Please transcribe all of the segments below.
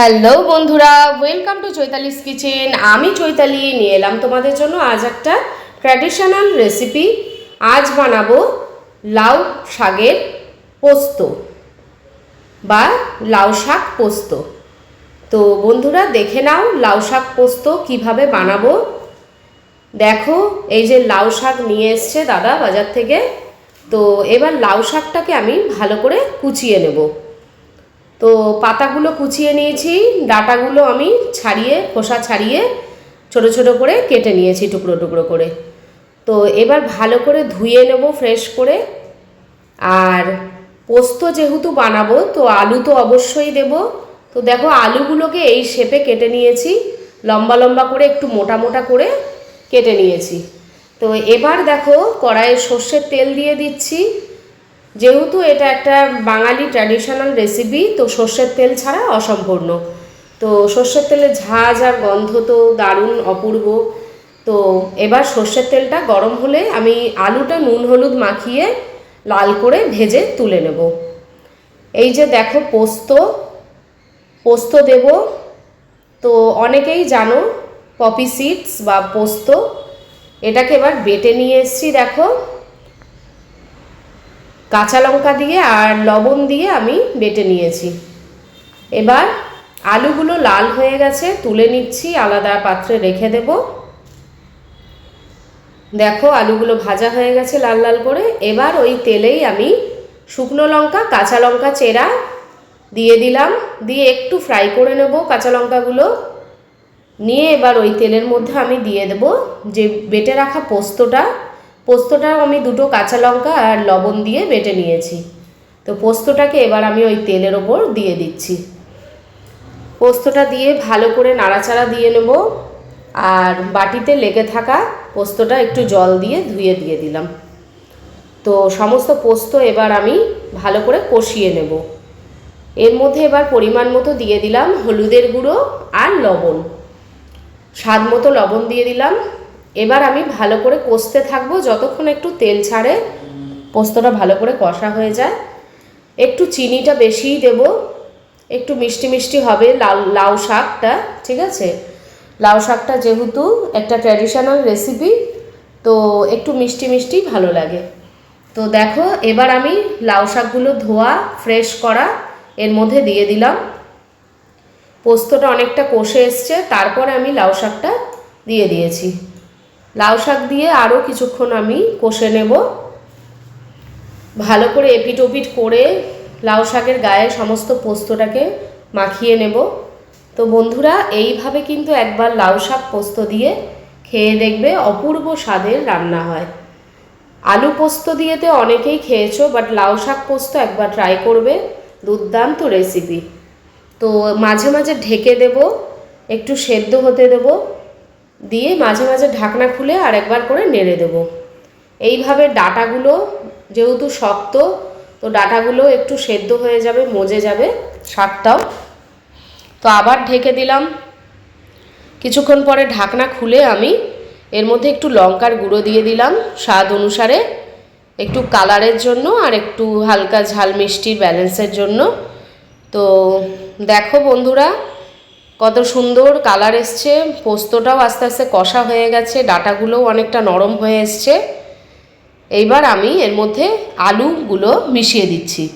Hello বন্ধুরা welcome to Chaitali's kitchen আমি চৈতালি, নিয়ে এলাম তোমাদের জন্য আজ একটা ট্র্যাডিশনাল রেসিপি আজ বানাবো লাউ শাকের পোস্ত বা লাউ শাক পোস্ত। তো বন্ধুরা, দেখে নাও লাউ শাক পোস্ত কীভাবে বানাবো। দেখো, এই যে লাউ শাক নিয়ে এসছে দাদা বাজার থেকে। তো এবার লাউ শাকটাকে আমি ভালো করে কুচিয়ে নেব। তো পাতাগুলো কুচিয়ে নিয়েছি, ডাটাগুলো আমি ছাড়িয়ে, খোসা ছাড়িয়ে ছোট ছোট করে কেটে নিয়েছি টুকরো টুকরো করে। তো এবার ভালো করে ধুয়ে নেব ফ্রেশ করে। আর পোস্ত যেহেতু বানাবো, তো আলু তো অবশ্যই দেব। তো দেখো আলুগুলোকে এই শেপে কেটে নিয়েছি, লম্বা লম্বা করে একটু মোটা মোটা করে কেটে নিয়েছি। তো এবার দেখো কড়াইয়ে সর্ষের তেল দিয়ে দিচ্ছি। যেহেতু এটা একটা বাঙালি ট্র্যাডিশনাল রেসিপি তো সর্ষের তেল ছাড়া অসম্পূর্ণ। তো সর্ষের তেলের ঝাঁজ আর গন্ধ তো দারুণ অপূর্ব। তো এবার সর্ষের তেলটা গরম হলে আমি আলুটা নুন হলুদ মাখিয়ে লাল করে ভেজে তুলে নেব। এই যে দেখো পোস্ত পোস্ত দেব। তো অনেকেই জানো পপি সিডস বা পোস্ত। এটাকে এবার বেটে নিয়ে এসছি, দেখো। কাঁচা লঙ্কা দিয়ে আর লবণ দিয়ে আমি বেটে নিয়েছি। এবার আলুগুলো লাল হয়ে গেছে, তুলে নিচ্ছি, আলাদা পাত্রে রেখে দেব। দেখো আলুগুলো ভাজা হয়ে গেছে লাল লাল করে। এবার ওই তেলেই আমি শুকনো লঙ্কা, কাঁচা লঙ্কা চেরা দিয়ে দিলাম। দিয়ে একটু ফ্রাই করে নেব কাঁচা লঙ্কাগুলো। নিয়ে এবার ওই তেলের মধ্যে আমি দিয়ে দেব যে বেটে রাখা পোস্তটা। পোস্তটাও আমি দুটো কাঁচা লঙ্কা আর লবণ দিয়ে বেটে নিয়েছি। তো পোস্তটাকে এবার আমি ওই তেলের ওপর দিয়ে দিচ্ছি। পোস্তটা দিয়ে ভালো করে নাড়াচাড়া দিয়ে নেব। আর বাটিতে লেগে থাকা পোস্তটা একটু জল দিয়ে ধুয়ে দিয়ে দিলাম। তো সমস্ত পোস্ত এবার আমি ভালো করে কষিয়ে নেব। এর মধ্যে এবার পরিমাণ মতো দিয়ে দিলাম হলুদের গুঁড়ো আর লবণ। স্বাদ মতো লবণ দিয়ে দিলাম। এবার আমি ভালো করে কষতে থাকব, যতক্ষণ একটু তেল ছাড়ে পোস্তটা ভালো করে কষা হয়ে যায়। একটু চিনিটা বেশিই দেব, একটু মিষ্টি মিষ্টি হবে লাউ লাউ শাকটা, ঠিক আছে? লাউ শাকটা যেহেতু একটা ট্র্যাডিশনাল রেসিপি তো একটু মিষ্টি মিষ্টি ভালো লাগে। তো দেখো, এবার আমি লাউ শাকগুলো ধোয়া ফ্রেশ করা, এর মধ্যে দিয়ে দিলাম। পোস্তটা অনেকটা কষে এসছে, তারপরে আমি লাউ শাকটা দিয়ে দিয়েছি। লাউ শাক দিয়ে আরও কিছুক্ষণ আমি কষে নেব। ভালো করে এপিট ওপিট করে লাউ শাকের গায়ে সমস্ত পোস্তটাকে মাখিয়ে নেব। তো বন্ধুরা, এইভাবে কিন্তু একবার লাউ শাক পোস্ত দিয়ে খেয়ে দেখবে অপূর্ব স্বাদের রান্না হয়। আলু পোস্ত দিয়েতে অনেকেই খেয়েছো বাট লাউ শাক পোস্ত একবার ট্রাই করবে। দুর্দান্ত রেসিপি তো মাঝে মাঝে ঢেকে দেব, একটু সেদ্ধ হতে দেবো। দিয়ে মাঝে মাঝে ঢাকনা খুলে আর একবার করে নেড়ে দেব। এইভাবে ডাটাগুলো যেহেতু শক্ত, তো ডাটাগুলো একটু সেদ্ধ হয়ে যাবে, মজে যাবে শাকটাও তো আবার ঢেকে দিলাম। কিছুক্ষণ পরে ঢাকনা খুলে আমি এর মধ্যে একটু লঙ্কার গুঁড়ো দিয়ে দিলাম স্বাদ অনুসারে, একটু কালারের জন্য আর একটু হালকা ঝাল মিষ্টির ব্যালেন্সের জন্য। তো দেখো বন্ধুরা কত সুন্দর কালার এসছে, পোস্তটাও আস্তে আস্তে কষা হয়ে গেছে, ডাটাগুলোও অনেকটা নরম হয়ে এসছে। এইবার আমি এর মধ্যে আলুগুলো মিশিয়ে দিচ্ছি।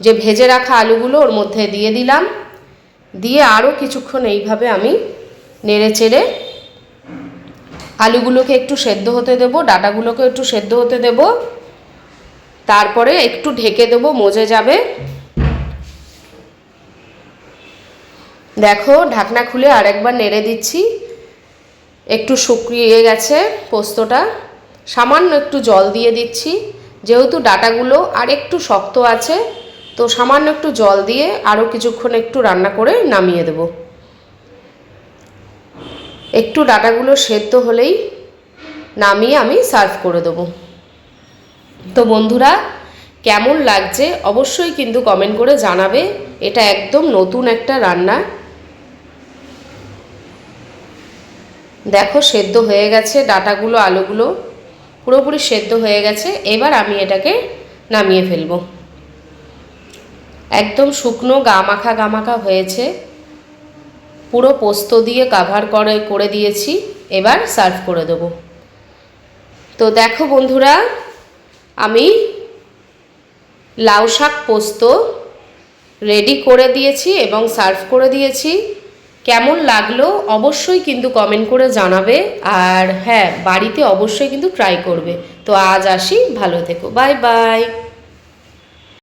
যে ভেজে রাখা আলুগুলো ওর মধ্যে দিয়ে দিলাম। দিয়ে আরও কিছুক্ষণ এইভাবে আমি নেড়ে চেড়ে আলুগুলোকে একটু সেদ্ধ হতে দেবো, ডাটাগুলোকে একটু সেদ্ধ হতে দেব। তারপরে একটু ঢেকে দেবো, মজে যাবে। দেখো, ঢাকনা খুলে আরেকবার নেড়ে দিচ্ছি। একটু শুকিয়ে গেছে পোস্তটা। সামান্য একটু জল দিয়ে দিচ্ছি। যেহেতু ডাটাগুলো আর একটু শক্ত আছে, তো সামান্য একটু জল দিয়ে আরও কিছুক্ষণ একটু রান্না করে নামিয়ে দেব। একটু ডাটাগুলো সেদ্ধ হলেই নামিয়ে আমি সার্ভ করে দেবো। তো বন্ধুরা, কেমন লাগছে অবশ্যই কিন্তু কমেন্ট করে জানাবে। এটা একদম নতুন একটা রান্না। দেখো, সেদ্ধ হয়ে গেছে ডাটাগুলো, আলুগুলো পুরোপুরি সেদ্ধ হয়ে গেছে। এবার আমি এটাকে নামিয়ে ফেলব। একদম শুকনো গা মাখা গা মাখা হয়েছে। পুরো পোস্ত দিয়ে কাভার করে করে দিয়েছি। এবার সার্ভ করে দেবো। তো দেখো বন্ধুরা, আমি লাউ শাক পোস্ত রেডি করে দিয়েছি এবং সার্ভ করে দিয়েছি। কেমন লাগল অবশ্যই কিন্তু কমেন্ট করে জানাবে আর হ্যাঁ বাড়িতে অবশ্যই কিন্তু ট্রাই করবে। তো আজ আসি, ভালো থেকো বাই বাই